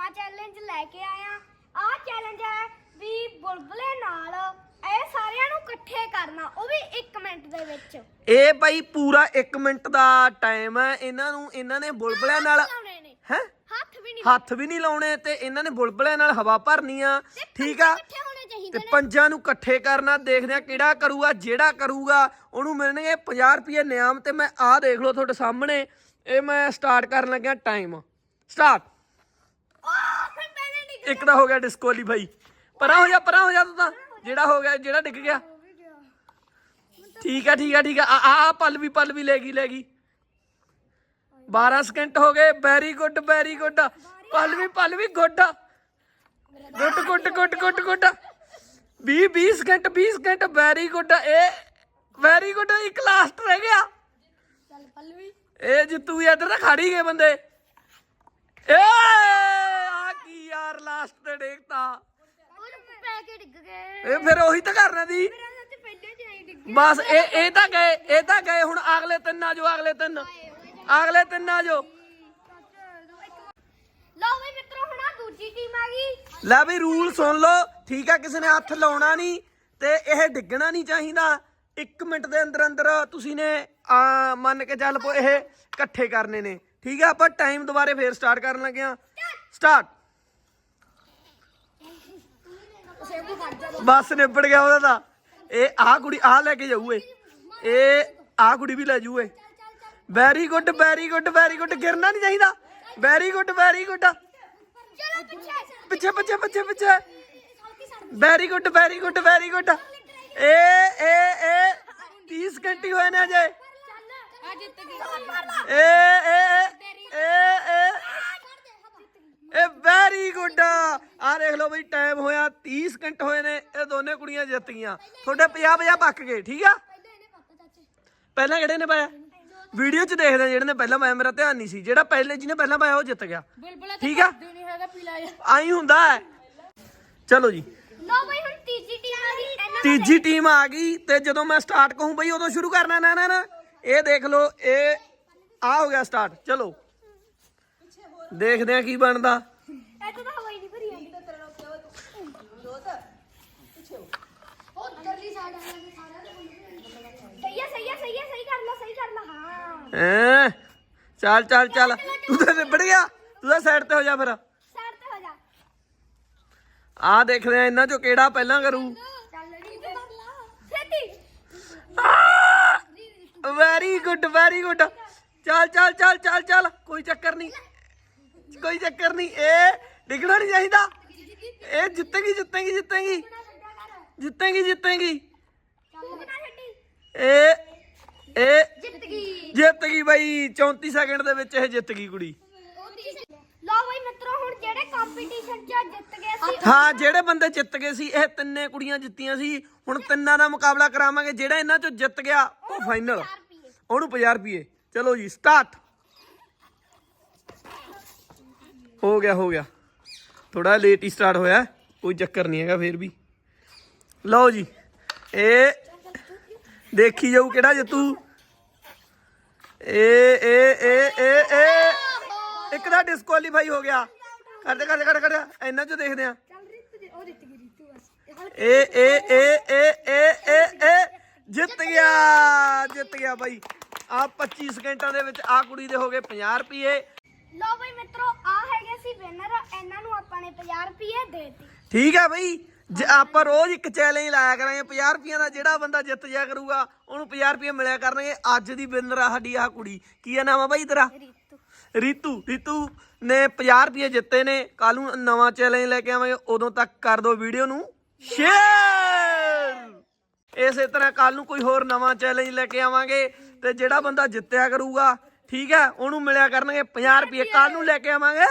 ਨਵਾਂ ਚੈਲੰਜ ਲੈ ਕੇ ਆਇਆ। ਆਹ ਚੈਲੰਜ ਹੈ ਵੀ ਬੁਲਬੁਲੇ ਨਾਲ ਇਹ ਸਾਰਿਆਂ ਨੂੰ ਇਕੱਠੇ ਕਰਨਾ ਉਹ ਵੀ 1 ਮਿੰਟ ਦੇ ਵਿੱਚ। ਇਹ ਭਾਈ ਪੂਰਾ 1 ਮਿੰਟ ਦਾ ਟਾਈਮ ਹੈ। ਇਹਨਾਂ ਨੂੰ ਇਹਨਾਂ ਨੇ ਬੁਲਬੁਲਿਆਂ ਨਾਲ ਲਾਉਣੇ ਨੇ। ਹੈ? ਹੱਥ ਵੀ ਨਹੀਂ ਹੱਥ ਵੀ ਨਹੀਂ ਲਾਉਣੇ ਤੇ ਇਹਨਾਂ ਨੇ ਬੁਲਬੁਲਿਆਂ ਨਾਲ ਹਵਾ ਭਰਨੀ ਆ। ਠੀਕ ਆ? ਇਕੱਠੇ ਹੋਣੇ ਚਾਹੀਦੇ ਤੇ ਨੇ। ਪੰਜਾਂ ਨੂੰ ਇਕੱਠੇ ਕਰਨਾ ਦੇਖਦੇ ਆ ਕਿਹੜਾ ਕਰੂਗਾ ਜਿਹੜਾ ਕਰੂਗਾ। ਉਹਨੂੰ ਮਿਲਣਗੇ 50 ਰੁਪਏ ਨਿਆਮ ਤੇ ਮੈਂ ਆਹ ਦੇਖ ਲਓ ਤੁਹਾਡੇ ਸਾਹਮਣੇ। ਇਹ ਮੈਂ ਸਟਾਰਟ ਕਰਨ ਲੱਗਿਆ ਟਾਈਮ ਸਟਾਰਟ ਆਹ ਫਿਰ ਪਹਿਲੇ ਡਿੱਗ ਇੱਕ ਤਾਂ ਹੋ ਗਿਆ ਡਿਸਕੁਆਲੀਫਾਈ ਪਰਾਂ ਹੋ ਜਾ ਪਰਾਂ ਹੋ ਜਾ ਤੂੰ ਤਾਂ। ਜਿਹੜਾ ਹੋ ਗਿਆ ਜਿਹੜਾ ਡਿੱਗ ਗਿਆ। ਠੀਕ ਆ ਠੀਕ ਆ ਠੀਕ ਆ। ਆ ਆ- ਪਲ ਵੀ ਪਲ ਵੀ ਲੈ ਗਈ ਲੈ ਗਈ। 12 ਸਕਿੰਟ ਹੋ ਗਏ। ਵੈਰੀ ਗੁੱਡ ਵੈਰੀ ਗੁੱਡ ਪਲ ਵੀ ਪਲ ਵੀ good. Good good good good good. 20 20 second 20 second very good ਇਹ ਵੈਰੀ ਗੁੱਡ ਇੱਕ ਲਾਸਟ ਰਹਿ ਗਿਆ। ਚੱਲ ਪੱਲਵੀ ਇਹ ਜਿੱਤੂ ਵੀ ਇੱਧਰ ਤਾਂ ਖੜੀ ਗਏ ਬੰਦੇ। ਏ! ਲਾਸਟ ਤੇ ਡੇਕਤਾ ਉਹ ਪੈ ਕੇ ਡਿੱਗ ਗਏ। ਇਹ ਫਿਰ ਉਹੀ ਤਾਂ ਕਰਨਾ ਦੀ। ਮੇਰਾ ਸੱਚ ਪਹਿਲੇ ਚ ਆਈ ਡਿੱਗ। ਬਸ ਇਹ ਇਹ ਤਾਂ ਗਏ ਇਹ ਤਾਂ ਗਏ ਹੁਣ ਅਗਲੇ ਤਿੰਨ ਆ ਜੋ ਅਗਲੇ ਤਿੰਨ। ਅਗਲੇ ਤਿੰਨ ਆ ਜੋ ਲਓ ਵੀ ਮਿੱਤਰੋ ਹੁਣ ਆ ਦੂਜੀ ਟੀਮ ਆ ਗਈ। ਲੈ ਵੀ ਰੂਲ ਸੁਣ ਲਓ ਠੀਕ ਆ ਕਿਸੇ ਨੇ ਹੱਥ ਲਾਉਣਾ ਨਹੀਂ ਤੇ ਇਹ ਡਿੱਗਣਾ ਨਹੀਂ ਚਾਹੀਦਾ। 1 ਮਿੰਟ ਦੇ ਅੰਦਰ ਅੰਦਰ ਤੁਸੀਂ ਨੇ ਆ ਮੰਨ ਕੇ ਚੱਲ ਪੋ ਇਹ ਇਕੱਠੇ ਕਰਨੇ ਨੇ। ਠੀਕ ਆ ਆਪਾਂ ਟਾਈਮ ਦੁਬਾਰੇ ਫੇਰ ਸਟਾਰਟ ਕਰਨ ਲੱਗੇ ਆ ਸਟਾਰਟ ਬਸ ਨਿਬੜ ਗਿਆ ਉਹਦਾ ਤਾਂ। ਇਹ ਆਹ ਕੁੜੀ ਆਹ ਲੈ ਕੇ ਜਾਊ ਏ। ਇਹ ਆਹ ਕੁੜੀ ਵੀ ਲੈ ਜਾਊ ਏ। Very good very good very good ਗਿਰਨਾ ਨਹੀਂ ਚਾਹੀਦਾ। ਵੈਰੀ ਗੁੱਡ ਵੈਰੀ ਗੁੱਡ ਪਿੱਛੇ ਪਿੱਛੇ ਪਿੱਛੇ ਪਿੱਛੇ। Very good very good very good ਏ ਏ ਏ। 30 ਸਕਿੰਟ ਹੋਏ ਨੇ ਅਜੇ। ਆ ਜਿੱਤ ਗਈ ਏ ਏ। ਏ ਵੈਰੀ ਗੁੱਡ ਆ ਦੇਖ ਲਓ ਬਈ ਟਾਈਮ ਹੋਇਆ 30 ਸਕਿੰਟ ਹੋਏ ਨੇ ਇਹ ਦੋਨੇ ਕੁੜੀਆਂ ਜਿੱਤ ਗਈਆਂ ਤੁਹਾਡੇ 50 50 ਪੱਕ ਗਏ ਠੀਕ ਆ? ਪਹਿਲਾਂ ਕਿਹੜੇ ਨੇ ਪਾਇਆ? ਵੀਡੀਓ 'ਚ ਦੇਖਦੇ ਆ ਜਿਹੜੇ ਨੇ ਪਹਿਲਾਂ ਪਾਇਆ ਮੇਰਾ ਧਿਆਨ ਨਹੀਂ ਸੀ। ਜਿਹੜਾ ਪਹਿਲੇ ਜਿਹਨੇ ਪਹਿਲਾਂ ਪਾਇਆ ਉਹ ਜਿੱਤ ਗਿਆ। ਬੁਲਬੁਲਾ ਠੀਕ ਆ? ਨਹੀਂ ਹੈਗਾ ਪੀਲਾ ਆਈ ਹੁੰਦਾ ਹੈ। ਚਲੋ ਜੀ। ਲਓ ਬਈ ਹੁਣ ਤੀਜੀ ਟੀਮ ਆ ਗਈ ਇਹਨਾਂ ਤੀਜੀ ਟੀਮ ਆ ਗਈ ਤੇ ਜਦੋਂ ਮੈਂ ਸਟਾਰਟ ਕਹੂੰ ਬਈ ਉਦੋਂ ਸ਼ੁਰੂ ਕਰਨਾ ਨਾ ਨਾ ਨਾ। ਇਹ ਦੇਖ ਲਓ ਇਹ ਆ ਹੋ ਗਿਆ ਸਟਾਰਟ ਚਲੋ। ਦੇਖਦੇ ਆ ਕੀ ਬਣਦਾ। ਇੱਥੇ ਤਾਂ ਆਂਦੀ ਉਹ ਦਰਲੀ ਸਾਈਡ ਆ ਕੇ ਸਾਰਾ ਸਹੀ ਹੈ ਸਹੀ ਹੈ ਸਹੀ ਹੈ ਸਹੀ ਕਰ ਲਾ ਸਹੀ ਕਰ ਲਾ ਹਾਂ। ਹੈਂ ਚੱਲ ਚੱਲ ਚੱਲ। ਤੂੰ ਤਾਂ ਨਿਬੜ ਗਿਆ। ਤੂੰ ਤਾਂ ਸਾਈਡ ਤੇ ਹੋ ਜਾ ਫਿਰ। ਸਾਈਡ ਤੇ ਹੋ ਜਾ। ਆ ਦੇਖਦੇ ਆ ਇਹਨਾਂ ਚੋਂ ਕਿਹੜਾ ਪਹਿਲਾਂ ਕਰੂ। ਚੱਲ ਰੀ ਤੇ ਕਰ ਲਾ ਛੇਤੀ ਵੈਰੀ ਗੁੱਡ ਵੈਰੀ ਗੁੱਡ ਚੱਲ ਚੱਲ ਚੱਲ ਚੱਲ ਚੱਲ। ਕੋਈ ਚੱਕਰ ਨਹੀਂ। ਕੋਈ ਚੱਕਰ ਨਹੀਂ। ਇਹ ਡਿੱਗਣਾ ਨਹੀਂ ਚਾਹੀਦਾ। ਇਹ ਜਿੱਤੇਗੀ ਜਿੱਤੇਗੀ ਜਿੱਤੇਗੀ। ਜਿੱਤੇਗੀ ਜਿੱਤੇਗੀ। ਇਹ ਇਹ ਜਿੱਤ ਗਈ। ਜਿੱਤ ਗਈ ਬਾਈ 34 ਸੈਕਿੰਡ ਦੇ ਵਿੱਚ ਇਹ ਜਿੱਤ ਗਈ ਕੁੜੀ। ਲਓ ਬਈ ਮਿੱਤਰੋ ਹੁਣ ਜਿਹੜੇ ਕੰਪੀਟੀਸ਼ਨ 'ਚ ਜਿੱਤ ਗਏ ਸੀ ਹਾਂ ਜਿਹੜੇ ਬੰਦੇ ਜਿੱਤ ਗਏ ਸੀ ਇਹ ਤਿੰਨੇ ਕੁੜੀਆਂ ਜਿੱਤੀਆਂ ਸੀ। ਹੁਣ ਤਿੰਨਾਂ ਦਾ ਮੁਕਾਬਲਾ ਕਰਾਵਾਂਗੇ ਜਿਹੜਾ ਇਹਨਾਂ ਚੋਂ ਜਿੱਤ ਗਿਆ ਉਹ ਫਾਈਨਲ ਉਹਨੂੰ 50 ਰੁਪਏ। ਚਲੋ ਜੀ ਸਟਾਰਟ ਹੋ ਗਿਆ ਹੋ ਗਿਆ। ਥੋੜਾ ਲੇਟ ਹੀ ਸਟਾਰਟ ਹੋਇਆ ਕੋਈ ਚੱਕਰ ਨਹੀਂ ਹੈਗਾ ਫੇਰ ਵੀ। ਲਓ ਜੀ ਇਹ ਦੇਖੀ ਜਾਊ ਕਿਹੜਾ ਜਿੱਤੂ। ਏ ਏ ਏ ਏ ਏ। ਇੱਕ ਦਾ ਡਿਸਕੁਆਲੀਫਾਈ ਹੋ ਗਿਆ। ਕਰਦੇ ਕਰਦੇ ਕਰਦੇ ਕਰਦੇ ਇਹਨਾਂ ਚੋਂ ਦੇਖਦੇ ਆ ਏ ਏ ਏ ਏ ਏ ਏ ਏ। ਜਿੱਤ ਗਿਆ ਜਿੱਤ ਗਿਆ ਬਾਈ। ਆ 25 ਸਕਿੰਟਾਂ ਦੇ ਵਿੱਚ ਆ ਕੁੜੀ ਦੇ ਹੋ ਗਏ 50 ਰੁਪਏ। ਲਓ ਬਈ ਮਿੱਤਰੋ ਆ ਹੈਗੇ ਸੀ ਵਿਨਰ ਇਹਨਾਂ ਨੂੰ ਆਪਾਂ ਨੇ 50 ਰੁਪਏ ਦੇਤੀ। ਠੀਕ ਹੈ ਬਈ ਜੇ ਆਪਾਂ ਰੋਜ਼ ਇੱਕ ਚੈਲੰਜ ਲਾਇਆ ਕਰਾਂਗੇ 50 ਰੁਪਈਆਂ ਦਾ ਜਿਹੜਾ ਬੰਦਾ ਜਿੱਤ ਜਾ ਕਰੂਗਾ ਉਹਨੂੰ 50 ਰੁਪਏ ਮਿਲਿਆ ਕਰਨਗੇ ਅੱਜ ਦੀ ਵਿਨਰ ਆ ਸਾਡੀ ਆ ਕੁੜੀ। ਕੀ ਆ ਨਾਮ ਆ ਬਾਈ ਤੇਰਾ? ਰਿੱਤੂ। ਰੀਤੂ ਰੀਤੂ ਨੇ 50 ਰੁਪਏ ਜਿੱਤੇ ਨੇ ਕੱਲ ਨੂੰ ਨਵਾਂ ਚੈਲੰਜ ਲੈ ਕੇ ਆਵਾਂਗੇ ਉਦੋਂ ਤੱਕ ਕਰ ਦਿਓ ਵੀਡੀਓ ਨੂੰ। ਸ਼ੇਅਰ ਇਸੇ ਤਰ੍ਹਾਂ ਕੱਲ ਨੂੰ ਕੋਈ ਹੋਰ ਨਵਾਂ ਚੈਲੰਜ ਲੈ ਕੇ ਆਵਾਂਗੇ ਤੇ ਜਿਹੜਾ ਬੰਦਾ ਜਿੱਤਿਆ ਕਰੂਗਾ ਠੀਕ ਹੈ ਉਹਨੂੰ ਮਿਲਿਆ ਕਰਨਗੇ 50 ਰੁਪਏ ਕੱਲ ਨੂੰ ਲੈ ਕੇ ਆਵਾਂਗੇ।